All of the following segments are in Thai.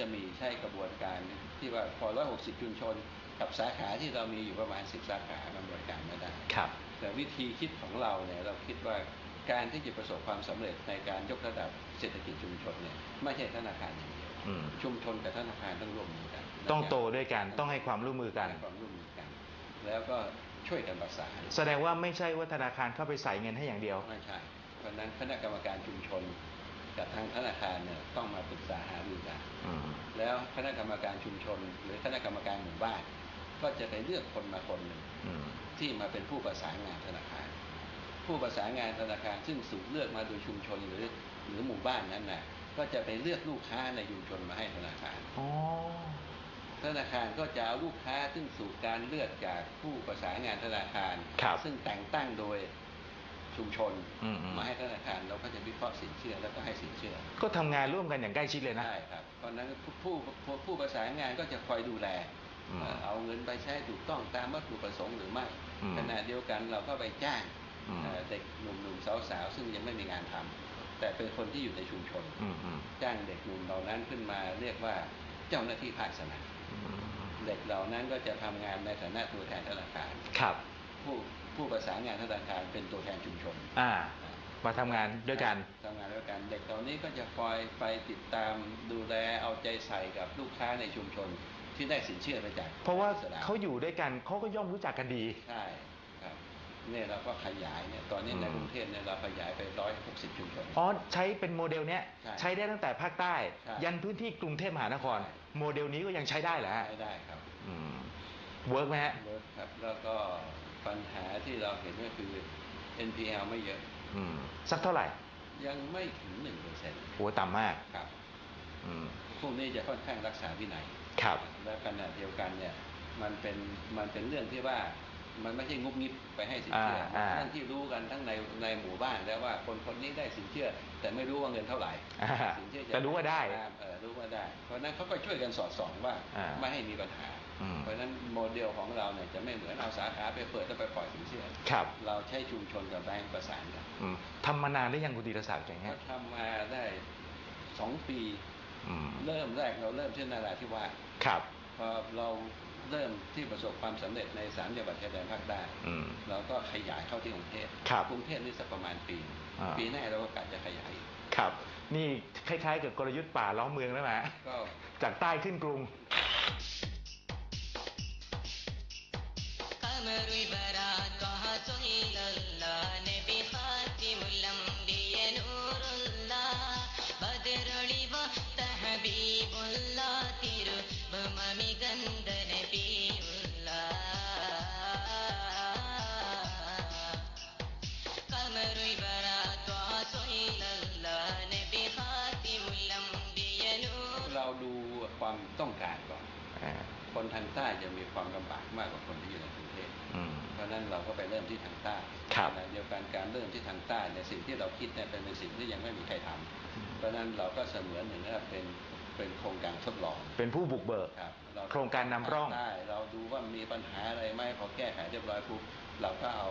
จะมีใช้กระบวนการที่ว่าพอ160ชุมชน กับสาขาที่เรามีอยู่ประมาณ10สาขามันบริการไม่ได้ครับแต่วิธีคิดของเราเนี่ยเราคิดว่าการที่จะประสบความสำเร็จในการยกระดับเศรษฐกิจชุมชนเนี่ยไม่ใช่ธนาคารอย่างเดียวอืมชุมชนกับธนาคารต้องร่วมมือกัน ต้องโตด้วยกันต้องให้ความร่วมมือกันให้ความร่วมมือกัน แล้วก็ช่วยกันประสานแสดงว่าไม่ใช่ว่าธนาคารเข้าไปใส่เงินให้อย่างเดียวไม่ใช่เพราะฉะนั้นคณะกรรมการชุมชนกับทางธนาคารเนี่ย ณะกรรมการชุมชน หรือคณะกรรมการหมู่บ้าน ก็จะไปเลือกคนมาคนหนึ่งอืมที่มาเป็นผู้ประสานงานธนาคาร ผู้ประสานงานธนาคารซึ่งสูกเลือกมาโดยชุมชนหรือหรือหมู่บ้านนั้นนะก็จะไปเลือกลูกค้าในชุมชนมาให้ธนาคารอ๋อธนาคารก็จะเอาลูกค้าซึ่งสู่การเลือกจากผู้ประสานงานธนาคารครับซึ่งแต่งตั้งโดย ชุมชนอืมอืมมาให้ธนาคารเราก็จะวิเคราะห์สินเชื่อแล้วก็ให้สินเชื่อ ก็ทำงานร่วมกันอย่างใกล้ชิดเลยนะ ใช่ครับเพราะฉะนั้นผู้ผู้ผู้ผู้ประสานงานก็จะคอยดูแลอืมเอ่อเอาเงินไปใช้ถูกต้องตามวัตถุประสงค์หรือไม่อืมขณะเดียวกันเราก็ไปจ้างอืม เอ่อเด็กหนุ่มๆสาวๆซึ่งยังไม่มีงานทำแต่เป็นคนที่อยู่ในชุมชน อืมอืมจ้างเด็กหนุ่มเหล่านั้นขึ้นมาเรียกว่าเจ้าหน้าที่ภาคสนามอืมเด็กเหล่านั้นก็จะทำงานในฐานะตัวแทนธนาคาร ครับ ผู้ ผู้ประสานงานธนาคารเป็นตัวแทนชุมชนอ่า มาทำงานด้วยกัน ทำงานด้วยกันเด็กเหล่านี้ก็จะคอยไปติดตามดูแลเอาใจใส่กับลูกค้าในชุมชนที่ได้สินเชื่อมาจากเพราะว่าสนมเขาอยู่ด้วยกันเขาก็ย่อมรู้จักกันดี ใช่ครับเนี่ยเราก็ขยายเนี่ยตอนนี้ในอืมกรุงเทพเนี่ยเราขยายไปร้อยหกสิบชุมชน อ๋อใช้เป็นโมเดลเนี้ยใช่ใช้ได้ตั้งแต่ภาคใต้ ใช่ยันพื้นที่กรุงเทพมหานคร ใช่ โมเดลนี้ก็ยังใช้ได้เหรอฮะใช้ได้ครับอืมเวิร์กไหมฮะ เวิร์คครับแล้วก็ ปัญหาที่เราเห็นก็คือ NPL ไม่เยอะ อืม สักเท่าไหร่ ยังไม่ถึงหนึ่งเปอร์เซ็นต์โอ้ต่ำมากครับ อืมพวกนี้จะค่อนข้างรักษาวินัยครับ และขณะเดียวกันเนี่ย มันเป็นมันเป็นเรื่องที่ว่ามันไม่ใช่งุบงิบไปให้สินเชื่ออ่ามันอ่าเรื่องที่รู้กันทั้งในในหมู่บ้านแล้วว่าคนคนนี้ได้สินเชื่อ แต่ไม่รู้ว่าเงินเท่าไหร่อ่าสินเชื่อจะแต่รู้ว่าได้เออรู้ว่าได้ เพราะฉะนั้นเขาก็ช่วยกันสอดส่องว่าอ่าไม่ให้มีปัญหาอืม เพราะฉะนั้นโมเดลของเราเนี่ยจะไม่เหมือนเอาสาขาไปเปิดแล้วไปปล่อยสินเชื่อครับ เราใช้ชุมชนกับแบงก์ประสานกันอืมทำมานานหรือยังคุณธีรศักดิ์อย่างเงี้ก็ยทำมาได้สองปีอืมเริ่มแรกเราเริ่มที่นาราธิวาสครับพอเราเริ่มที่ประสบความสำเร็จในสามจังหวัดชายแดนภาคใต้อืมเราก็ขยายเข้าที่กรุงเทพครับกรุงเทพนี่สักประมาณปีอ่าปีหน้าเราก็กะจะขยายอีกครับ นี่คล้ายๆกับกลยุทธ์ป่าล้อมเมืองแล้วไหมก็จากใต้ขึ้นกรุง คนทางใต้จะมีความลำบากมากกว่าคนที่อยู่ในกรุงเทพอืมเพราะฉะนั้นเราก็ไปเริ่มที่ทางใต้ครับขณะเดียวกันการเริ่มที่ทางใต้ในยสิ่งที่เราคิดเนี่ยเป็นสิ่งที่ยังไม่มีใครทำอืมเพราะฉะนั้นเราก็เสมือนหนึ่งว่าเป็นเป็นโครงการทดลอง เป็นผู้บุกเบิกครับเโครงการนำร่องได้เราดูว่ามีปัญหาอะไรไหมพอแก้ไขเรียบร้อยปุ๊บเราก็เอา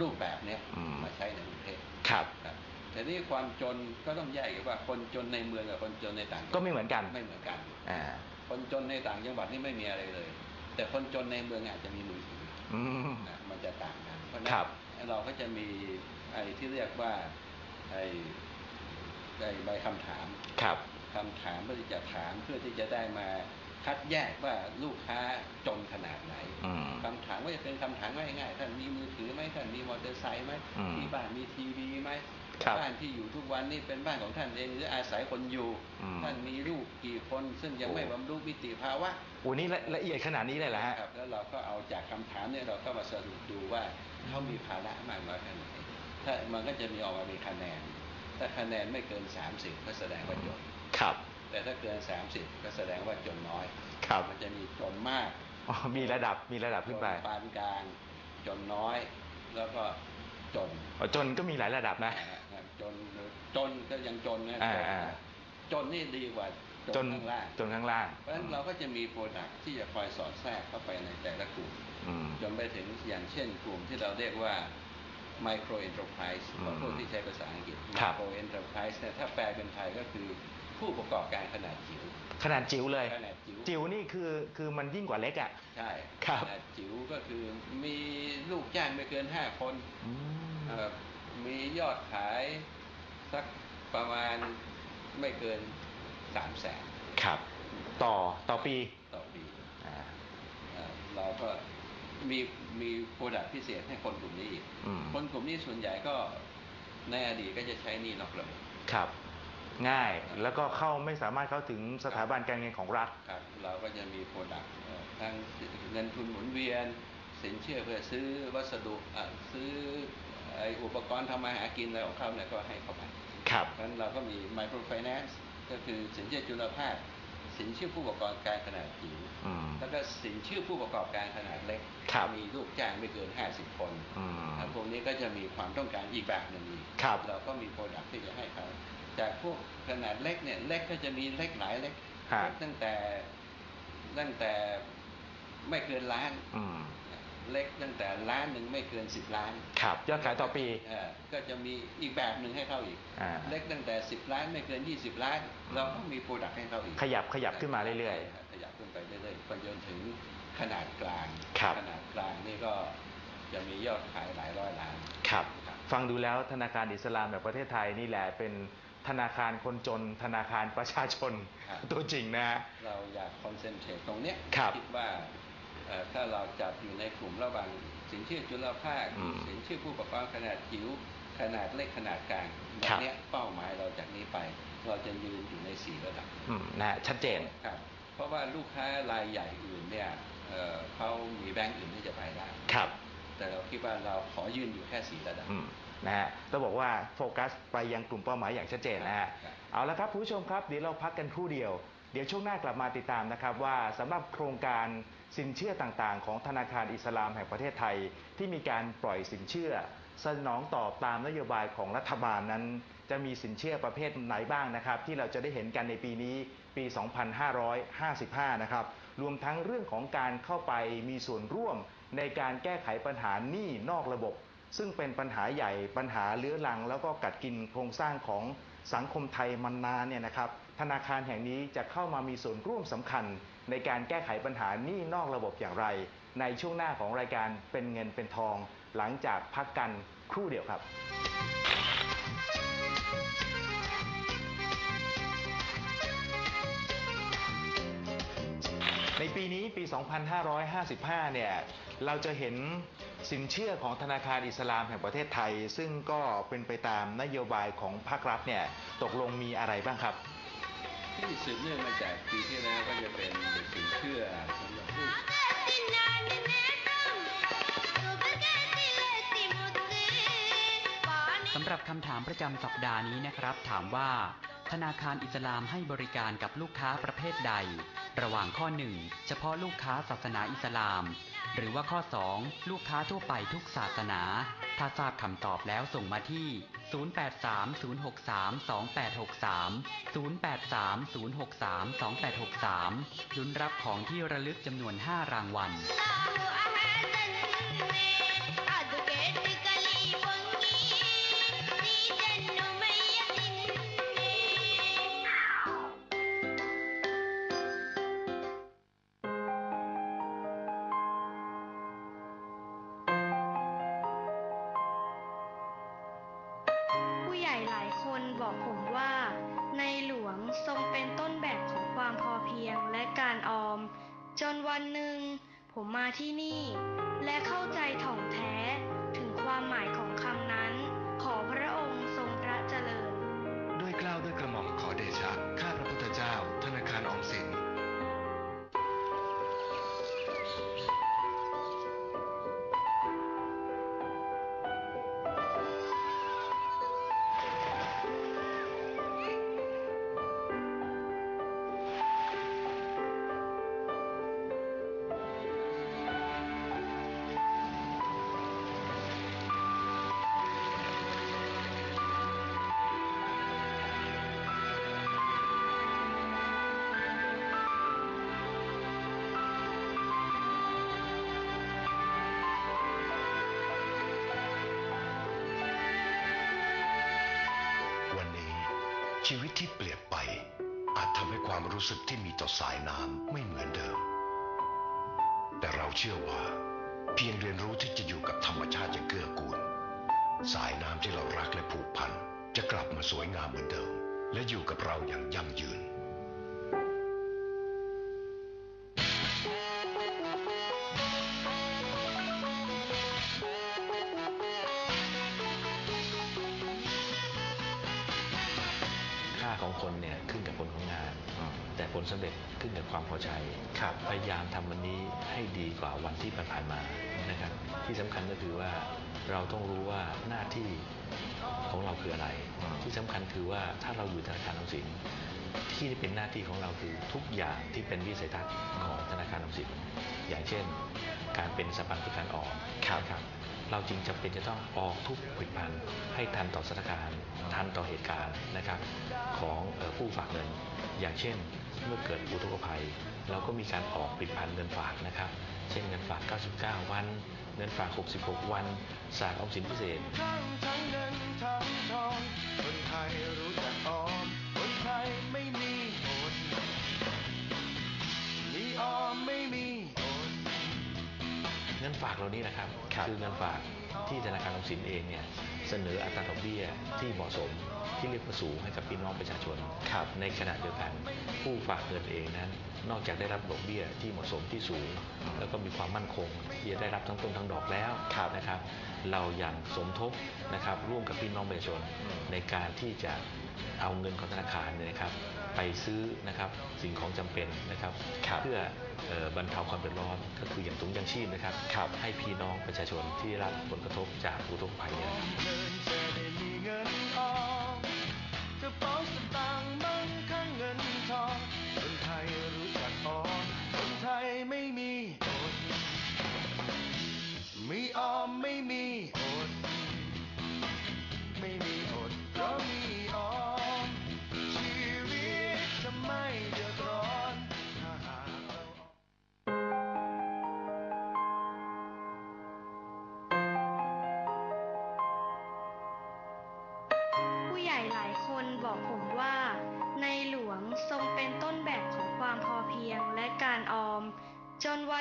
รูปแบบเนี้ยอืมมาใช้ในกรุงเทพครับครับแต่นี่ความจนก็ต้องแยกกันว่าคนจนในเมืองกับคนจนในต่างจังหวัดก็ไม่เหมือนกันไม่เหมือนกันอ่า คนจนในต่างจังหวัดนี่ไม่มีอะไรเลย แต่คนจนในเมืองอาจจะมีมือถืออืมนะมันจะต่างกัน เพราะฉะนั้ครันบเราก็จะมีไอ้ที่เรียกว่าไอ้ไอ้ใบคำถามครับคำถามเพื่อที่จะถามเพื่อที่จะได้มาคัดแยกว่าลูกค้าจนขนาดไหนอืมคำถามก็จะเป็นคำถามง่ายๆท่านมีมือถือไหมท่านมีมอเตอร์ไซค์ไหมอืมที่บ้านมีทีวีไหมครั บบ้านที่อยู่ทุกวันนี่เป็นบ้านของท่านเองหรืออาศัยคนอยู่อืมท่านมีลูกกี่คนซึ่งยังโอ้ไม่บรรลุนิติภาวะโอ้นี่ละละเอียดขนาดนี้เลยเหรอฮะครับแล้วเราก็เอาจากคำถามเนี่ยเราก็มาสรุปดูว่าเขามีภาระมากน้อยแค่ไหนถ้ามันก็จะมีออกมามีคะแนน ถ้าคะแนนไม่เกิน 30 ก็แสดงว่าจนครับ แต่ถ้าเกิน 30 ก็แสดงว่าจนน้อย ครับ มันจะมีจนมากอ๋อมีระดับมีระดับขึ้นไปจปานกลางจนน้อย แล้วก็จนอ๋อจนก็มีหลายระดับนะ นะจนจนก็ยังจนนะอ่าจนอ่า จนนี่ดีกว่าจจนนข้างล่าง จนข้างล่าง เพราะฉะนั้นเราก็จะมีโปรดักที่จะคอยสอดแทรกเข้าไปในแต่ละกลุ่ม อืม จนไปถึงอย่างเช่นกลุ่มที่เราเรียกว่า micro enterprise อืมของพวกที่ใช้ภาษาอังกฤษ ครับ micro enterprise เนี่ยถ้าแปลเป็นไทยก็คือผู้ประกอบการขนาดจิ๋ว ขนาดจิ๋วเลย ขนาดจิ๋ว จิ๋วนี่คือ คือมันยิ่งกว่าเล็กอะ ใช่ครับ ขนาดจิ๋วก็คือมีลูกจ้างไม่เกินห้าคนอืม เอ่อ มียอดขายสักประมาณไม่เกินสามแสนครับ ต่อต่อปีต่อปีอ่าเอ่อเราก็มีมีโปรดักพิเศษให้คนกลุ่มนี้อีกอืมคนกลุ่มนี้ส่วนใหญ่ก็ในอดีตก็จะใช้หนี่นอกระบบครับ ง่ายแล้วก็เข้าไม่สามารถเข้าถึงสถาบันการเงินของรัฐครับเราก็จะมีโปรดักทั้งเงินทุนหมุนเวียน สินเชื่อเพื่อซื้อวัสดุอะซื้อไออุปกรณ์ทำมาหากินอะไรของเขาเนี่ยก็ให้เข้าไปครับเพราะฉะนั้นเราก็มี microfinance ก็คือสินเชื่อจุลภาคสินเชื่อผู้ประกอบการขนาดจิ๋วอืมแล้วก็สินเชื่อผู้ประกอบการขนาดเล็กครับมีลูกจ้างไม่เกิน 50 คนอืมครับพวกนี้ก็จะมีความต้องการอีกแบบหนึ่งอีกครับเราก็มีโปรดักที่จะให้เขาจากพวกขนาดเล็กเนี่ยเล็กก็จะมีเล็กหลายเล็กฮะเล็กตั้งแต่ตั้งแต่ไม่เกินล้านอืม เล็กตั้งแต่ล้านหนึ่งไม่เกินสิบล้าน ครับ ยอดขายต่อปีเออก็จะมีอีกแบบหนึ่งให้เขาอีก อ่าเล็กตั้งแต่ 10 ล้านไม่เกิน 20 ล้าน เราก็มีโปรดักต์ให้เขาอีกขยับขยับขึ้นมาเรื่อย ๆขยับขึ้นไปเรื่อยๆจนจนถึงขนาดกลาง ครับ ขนาดกลางนี่ก็จะมียอดขายหลายร้อยล้าน ๆ ครับ ครับ ฟังดูแล้วธนาคารอิสลามแบบประเทศไทยนี่แหละเป็นธนาคารคนจน ธนาคารประชาชน ครับ ตัวจริงนะฮะ เราอยากคอนเซนเทรตตรงเนี้ยครับ คิดว่าเอ่อ ถ้าเราจับอยู่ในกลุ่มระหว่างสินเชื่อจุลภาค อืมสินเชื่อผู้ประกอบการขนาดจิ๋วขนาดเล็กขนาดกลางแบครับบ เนี้ยเป้าหมายเราจากนี้ไป เราจะยืนอยู่ในสี่ระดับอืมนะฮะชัดเจน ครับ เพราะว่าลูกค้ารายใหญ่อื่นเนี่ยเอ่อเขามีแบงก์อื่นที่จะไปได้ ครับแต่เราคิดว่าเราขอยืนอยู่แค่สี่ระดับ อืมนะฮะต้องบอกว่าโฟกัสไปยังกลุ่มเป้าหมายอย่างชัดเจนนะฮะ ครับ เอาละครับคุณผู้ชมครับเดี๋ยวเราพักกันครู่เดียว เดี๋ยวช่วงหน้ากลับมาติดตามนะครับว่าสำหรับโครงการสินเชื่อต่างๆ ของธนาคารอิสลามแห่งประเทศไทย ที่มีการปล่อยสินเชื่อ สนองตอบตามนโยบายของรัฐบาลนั้น จะมีสินเชื่อประเภทไหนบ้างนะครับ ที่เราจะได้เห็นกันในปีนี้ปี 2555 นะครับ รวมทั้งเรื่องของการเข้าไปมีส่วนร่วมในการแก้ไขปัญหาหนี้นอกระบบ ซึ่งเป็นปัญหาใหญ่ปัญหาเลื้อรัง แล้วก็กัดกินโครงสร้างของสังคมไทยมานานเนี่ยนะครับ ธนาคารแห่งนี้จะเข้ามามีส่วนร่วมสำคัญ ในการแก้ไขปัญหาหนี้นอกระบบอย่างไร ในช่วงหน้าของรายการเป็นเงินเป็นทอง หลังจากพักกันครู่เดียวครับในปีนี้ปี 2555 เนี่ย เราจะเห็นสินเชื่อของธนาคารอิสลามแห่งประเทศไทย ซึ่งก็เป็นไปตามนโยบายของภาครัฐเนี่ย ตกลงมีอะไรบ้างครับ สืบเนื่องมาจากปีที่แล้วก็จะเป็นสินเชื่อสำหรับผู้สำหรับคำถามประจำสัปดาห์นี้นะครับ ถามว่า ธนาคารอิสลามให้บริการกับลูกค้าประเภทใด ระหว่างข้อ 1 เฉพาะลูกค้าศาสนาอิสลาม หรือว่าข้อ 2 ลูกค้าทั่วไปทุกศาสนา ถ้าทราบคำตอบแล้วส่งมาที่ 0830632863 0830632863 ลุ้นรับของที่ระลึกจำนวน 5 รางวัล คนบอกผมว่า ในหลวงทรงเป็นต้นแบบของความพอเพียงและการออม จนวันหนึ่ง ผมมาที่นี่ และเข้าใจถ่องแท้ถึงความหมายของ ชีวิตที่เปลี่ยนไป อาจทำให้ความรู้สึกที่มีต่อสายน้ำไม่เหมือนเดิม แต่เราเชื่อว่า เพียงเรียนรู้ที่จะอยู่กับธรรมชาติอย่างเกื้อกูล สายน้ำที่เรารักและผูกพันจะกลับมาสวยงามเหมือนเดิม และอยู่กับเราอย่างยั่งยืน ของคนเนี่ยขึ้นกับผลของงาน แต่ผลสำเร็จขึ้นกับความพอใจครับพยายามทำวันนี้ให้ดีกว่าวันที่ผ่านๆมานะครับที่สำคัญก็คือว่าเราต้องรู้ว่าหน้าที่ของเราคืออะไรอืมที่สำคัญคือว่าถ้าเราอยู่ธนาคารออมสินที่เป็นหน้าที่ของเราคือทุกอย่างที่เป็นวิสัยทัศน์ของธนาคารออมสินอย่างเช่น การเป็นสถาบันเพื่อการออมนะครับ เราจึงจำเป็นจะต้องออกทุกผลิตภัณฑ์ให้ทันต่อสถานการณ์ทันต่อเหตุการณ์นะครับ ของออผู้ฝากเงิน อย่างเช่น เมื่อเกิดอุทกภัย เราก็มีการออกผลิตภัณฑ์เงินฝากนะครับ เช่นเงินฝาก 99 วัน เงินฝาก 66 วันสากออมสินพิเศษ ฝากเหล่านี้นะครับครับอเงินฝากที่ธนาคารออมสินเองเนี่ยเสนออัตราดอกเบี้ยที่เหมาะสมที่เรียกว่าสูงให้กับพี่น้องประชาชนครับในขณะเดียวกัน ผู้ฝากเงินเองนั้น นอกจากได้รับดอกเบี้ยที่เหมาะสมที่สูง แล้วก็มีความมั่นคงที่จะได้รับทั้งต้นทั้งดอกแล้วครับนะครับ เรายังสมทบนะครับร่วมกับพี่น้องประชาชนอืมในการที่จะเอาเงินของธนาคารเนี่ยนะครับ ไปซื้อนะครับสิ่งของจำเป็นนะครับครับเพื่อเอ่อบรรเทาความเดือดร้อนก็คืออย่างถุงยังชีพนะครับครับให้พี่น้องประชาชนที่ได้รับผลกระทบจากอุทกภัยเนี่ย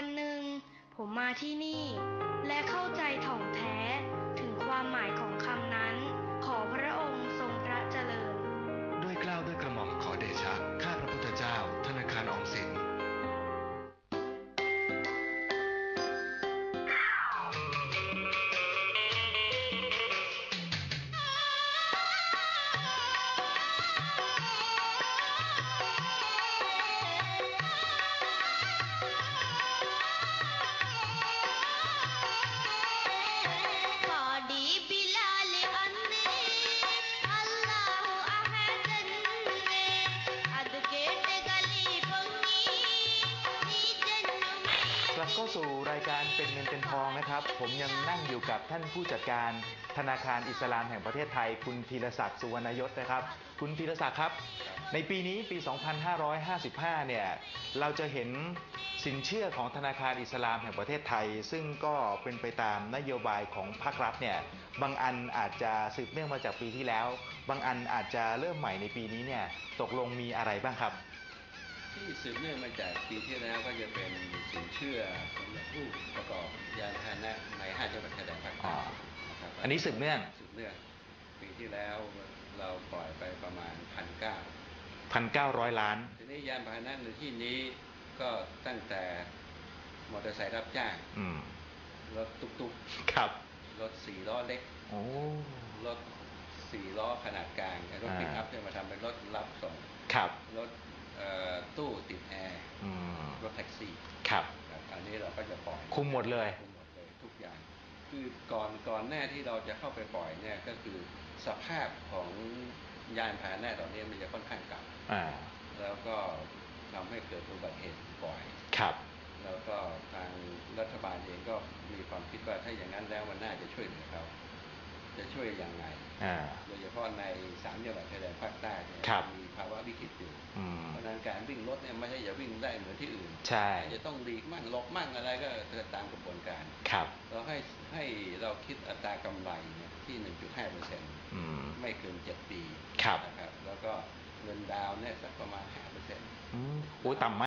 วันหนึ่ง ผมมาที่นี่ และเข้าใจถ่องแท้ถึงความหมายของคำนั้น ขอพระองค์ เข้าสู่รายการเป็นเงินเป็นทองนะครับ ผมยังนั่งอยู่กับท่านผู้จัดการธนาคารอิสลามแห่งประเทศไทย คุณธีรศักดิ์สุวรรณยศนะครับ คุณธีรศักดิ์ครับ ในปีนี้ปี 2555 เนี่ยเราจะเห็นสินเชื่อของธนาคารอิสลามแห่งประเทศไทย ซึ่งก็เป็นไปตามนโยบายของภาครัฐเนี่ยบางอันอาจจะสืบเนื่องมาจากปีที่แล้ว บางอันอาจจะเริ่มใหม่ในปีนี้เนี่ยตกลงมีอะไรบ้างครับ ที่สืบเนื่องมาจากปีที่แล้วก็จะเป็นสินเชื่อสำหรับผู้ประกอบยานพาหนะในห้าจังหวัดชายแดนภาคใต้อ๋อนะครับอันนี้สืบเนื่องสืบเนื่องปีที่แล้วเราปล่อยไปประมาณพันเก้า1,900ล้านทีนี้ยานพาหนะในที่นี้ก็ตั้งแต่มอเตอร์ไซค์รับจ้างอืมรถตุกครับๆรถสี่ล้อเล็กโอ้รถสี่ล้อขนาดกลางไอ้รถอ่าปิกอัพเนี่ยมาทำเป็นรถรับส่งครับรถเอ่อ ตู้ติดแอร์อืมรถแท็กซี่ครับครับอันนี้เราก็จะปล่อยคุมหมดเลยคุมหมดเลยทุกอย่าง คือก่อนก่อนหน้าที่เราจะเข้าไปปล่อยเนี่ยก็คือสภาพของยานพาหนะเหล่านี้มันจะค่อนข้างเก่าอ่าแล้วก็ทำให้เกิดอุบัติเหตุบ่อยครับ แล้วก็ทางรัฐบาลเองก็มีความคิดว่าถ้าอย่างนั้นแล้วมันน่าจะช่วยเหลือเขา จะช่วยยังไงอ่าโดยเฉพาะในสามจังหวัดชายแดนภาคใต้เนี่ยครับมีภาวะวิกฤตอยู่อืมเพราะฉะนั้นการวิ่งรถเนี่ยไม่ใช่จะวิ่งได้เหมือนที่อื่นใช่จะต้องหลีกมั่งหลบมั่งอะไรก็ตามกระบวนการครับเราให้ให้เราคิดอัตรากำไรเนี่ยที่1.5เปอร์เซ็นต์อืมไม่เกิน7ปีครับนะครับแล้วก็เงินดาวน์เนี่ยสักประมาณห้าเปอร์เซ็นต์อืมโอ้ยต่ำมาก